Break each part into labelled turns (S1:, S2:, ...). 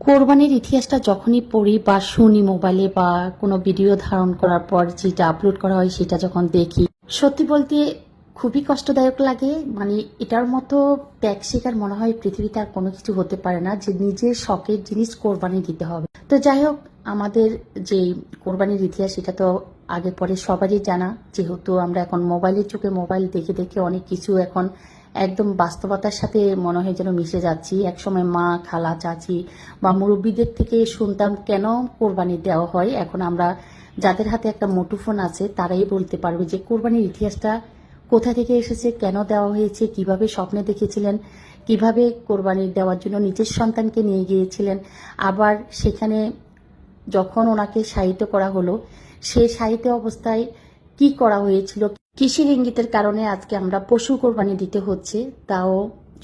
S1: কোরবানির ইতিহাসটা যখনই পড়ি বা শুনি মোবাইলে বা কোনো ভিডিও ধারণ করার পর যেটা আপলোড করা হয় সেটা যখন দেখি, সত্যি বলতে খুবই কষ্টদায়ক লাগে। মানে এটার মতো ত্যাগ শিকার মনে হয় পৃথিবীতে আর কোনো কিছু হতে পারে না যে নিজের শখের জিনিস কোরবানি দিতে হবে। তো যাই হোক, আমাদের যে কোরবানির ইতিহাস এটা তো আগে পরে সবারই জানা। যেহেতু আমরা এখন মোবাইলের চোখে মোবাইল দেখে দেখে অনেক কিছু এখন একদম বাস্তবতার সাথে মনে হয় যেন মিশে যাচ্ছি। একসময় মা, খালা, চাচি বা মুরব্বীদের থেকে শুনতাম কেন কোরবানি দেওয়া হয়। এখন আমরা যাদের হাতে একটা মুঠোফোন আছে, তারাই বলতে পারবে যে কোরবানির ইতিহাসটা কোথা থেকে এসেছে, কেন দেওয়া হয়েছে, কীভাবে স্বপ্নে দেখেছিলেন, কীভাবে কোরবানি দেওয়ার জন্য নিজের সন্তানকে নিয়ে গিয়েছিলেন। আবার সেখানে যখন ওনাকে সাহিত্য করা হলো সেই সাহিত্য অবস্থায় কি করা হয়েছিল কৃষির ইঙ্গিতের কারণে আজকে আমরা পশু কোরবানি দিতে হচ্ছে। তাও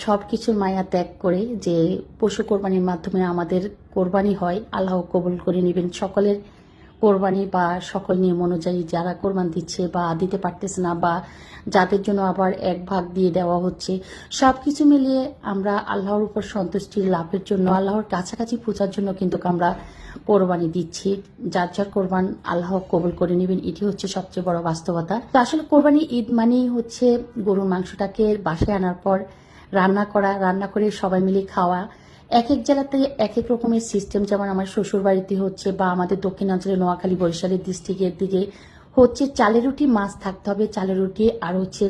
S1: সব কিছুর মায়া ত্যাগ করে যে পশু কোরবানির মাধ্যমে আমাদের কোরবানি হয়, আল্লাহ কবুল করে নেবেন। সকলের কোরবানি বা সকল নিয়ম অনুযায়ী যারা কোরবান দিচ্ছে বা দিতে পারতেছে না বা যাদের জন্য আবার এক ভাগ দিয়ে দেওয়া হচ্ছে সব কিছু মিলিয়ে আমরা আল্লাহর উপর সন্তুষ্টির লাভের জন্য, আল্লাহর কাছাকাছি পূজার জন্য কিন্তু আমরা কোরবানি দিচ্ছি। যার যার কোরবান আল্লাহ কবুল করে নেবেন, এটি হচ্ছে সবচেয়ে বড় বাস্তবতা। তো আসলে কোরবানি ঈদ মানেই হচ্ছে গরুর মাংসটাকে বাসায় আনার পর রান্না করা, রান্না করে সবাই মিলে খাওয়া। এক এক জেলাতে এক এক রকমের সিস্টেম যেমন আমার শ্বশুর বাড়িতে হচ্ছে বা আমাদের দক্ষিণাঞ্চলে নোয়াখালী, বরিশালের ডিস্ট্রিক্টের দিকে হচ্ছে চালের রুটি মাছ থাকতে হবে। চালের রুটি আর হচ্ছে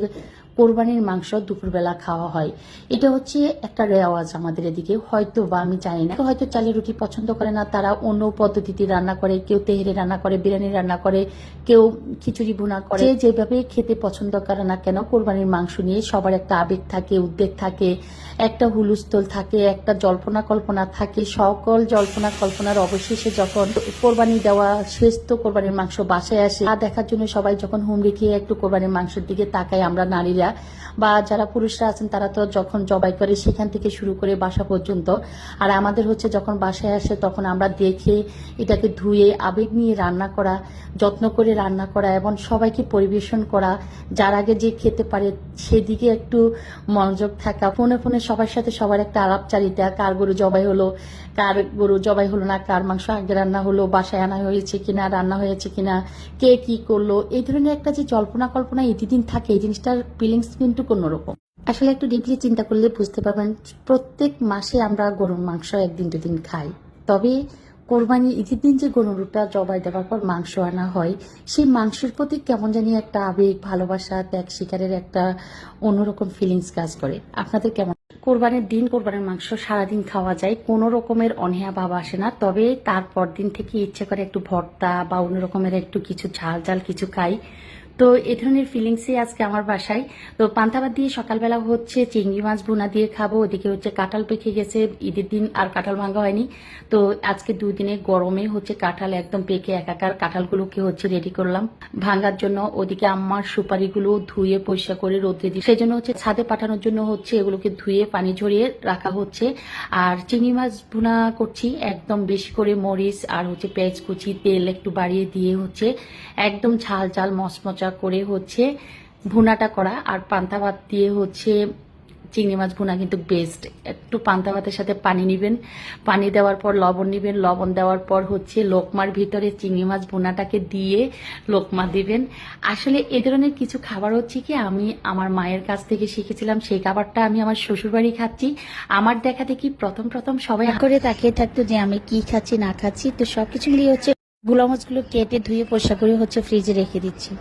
S1: কোরবানির মাংস দুপুরবেলা খাওয়া হয়। এটা হচ্ছে একটা রেওয়াজ আমাদের এদিকে। হয়তো বা আমি জানি না। হয়তো চালের রুটি পছন্দ করে না, তারা অন্য পদ্ধতিতে রান্না করে। কেউ তেহেরে রান্না করে, বিরিয়ানি রান্না করে, কেউ খিচুড়ি ভুনা করে। যেভাবে খেতে পছন্দ করে না কেন, কোরবানির মাংস নিয়ে সবার একটা আবেগ থাকে, উদ্বেগ থাকে, একটা হুলুস্থল থাকে, একটা জল্পনা কল্পনা থাকে। সকল জল্পনা কল্পনার অবশেষে যখন কোরবানি দেওয়া শেষ, তো কোরবানির মাংস বাসায় আসে। তা দেখার জন্য সবাই যখন হুমড়ি খেয়ে একটু কোরবানির মাংসের দিকে তাকাই আমরা নারীরা বা যারা পুরুষরা আছেন, তারা তো যখন জবাই করে সেখান থেকে শুরু করে বাসা পর্যন্ত। আর আমাদের হচ্ছে যখন বাসায় আসে, তখন আমরা দেখে এটাকে ধুয়ে, আবেগ নিয়ে রান্না করা, যত্ন করে রান্না করা এবং সবাইকে পরিবেশন করা। যার আগে যে খেতে পারে, সেদিকে একটু মনোযোগ থাকা। ফোনে ফোনে সবার সাথে সবার একটা আলাপচারিতা। কার গরু জবাই হলো, কার গরু জবাই হলো না, কার মাংস আগে রান্না হলো, বাসায় আনা হয়েছে কিনা, রান্না হয়েছে কিনা, কে কি করল, এই ধরনের একটা যে জল্পনা কল্পনা ইতিদিন থাকে, এই জিনিসটার ফিলিংস কিন্তু অন্যরকম আসলে একটু ডিপলি চিন্তা করলে বুঝতে পারবেন, প্রত্যেক মাসে আমরা গরুর মাংস একদিন দুদিন খাই। তবে কোরবানির ঈদের দিন যে গরুটা জবাই দেওয়ার পর মাংস আনা হয়, সেই মাংসের প্রতি কেমন জানি একটা আবেগ, ভালোবাসা, ত্যাগ শিকারের একটা অন্যরকম ফিলিংস কাজ করে। আপনাদের কেমন? কোরবানির দিন কোরবানির মাংস সারাদিন খাওয়া যায় কোনো রকমের অনীহা ভাব আসে না, তবে তারপর দিন থেকে ইচ্ছে করে একটু ভর্তা বা অন্য রকমের একটু কিছু ঝাল ঝাল কিছু খাই। তো এ ধরনের ফিলিংসই আজকে আমার বাসায়। তো পান্তাবাদ দিয়ে সকালবেলা হচ্ছে চিংড়ি মাছ ভুনা দিয়ে খাব, ওদিকে হচ্ছে কাঁঠাল পেকে গেছে, ঈদের দিন আর কাঁঠাল ভাঙা হয়নি। তো আজকে দুই দিনে গরমে হচ্ছে কাঁঠাল একদম পেকে একাকার কাঁঠালগুলোকে হচ্ছে রেডি করলাম। ভাঙার জন্য ওদিকে আম্মার সুপারিগুলো ধুয়ে পরিষ্কার করে রোদ্রে দিই সেই জন্য হচ্ছে ছাদে পাঠানোর জন্য হচ্ছে এগুলোকে ধুয়ে পানি ঝরিয়ে রাখা হচ্ছে। আর চিংড়ি মাছ ভুনা করছি একদম বেশি করে মরিচ আর হচ্ছে পেঁয়াজ কুচি, তেল একটু বাড়িয়ে দিয়ে হচ্ছে একদম ঝাল ঝাল মচমচা করে হচ্ছে ভুনাটা করা আর পান্তা ভাত দিয়ে হচ্ছে চিংড়ি মাছ ভুনা কিন্তু বেস্ট একটু পান্তা ভাতের সাথে পানি নিবেন, পানি দেওয়ার পর লবণ নিবেন, লবণ দেওয়ার পর হচ্ছে লোকমার ভিতরে চিংড়ি মাছ ভুনাটাকে দিয়ে লোকমা দিবেন। আসলে এ ধরনের কিছু খাবার হচ্ছে কি, আমি আমার মায়ের কাছ থেকে শিখেছিলাম, সেই খাবারটা আমি আমার শ্বশুরবাড়ি খাচ্ছি। আমার দেখা দেখি প্রথম প্রথম সবাই করে তাকিয়ে থাকতো যে আমি কি খাচ্ছি, না খাচ্ছি, তো সবকিছু মিলিয়ে হচ্ছে গুলা মাছগুলো কেটে ধুয়ে পরিষ্কার করে হচ্ছে ফ্রিজে রেখে দিচ্ছি।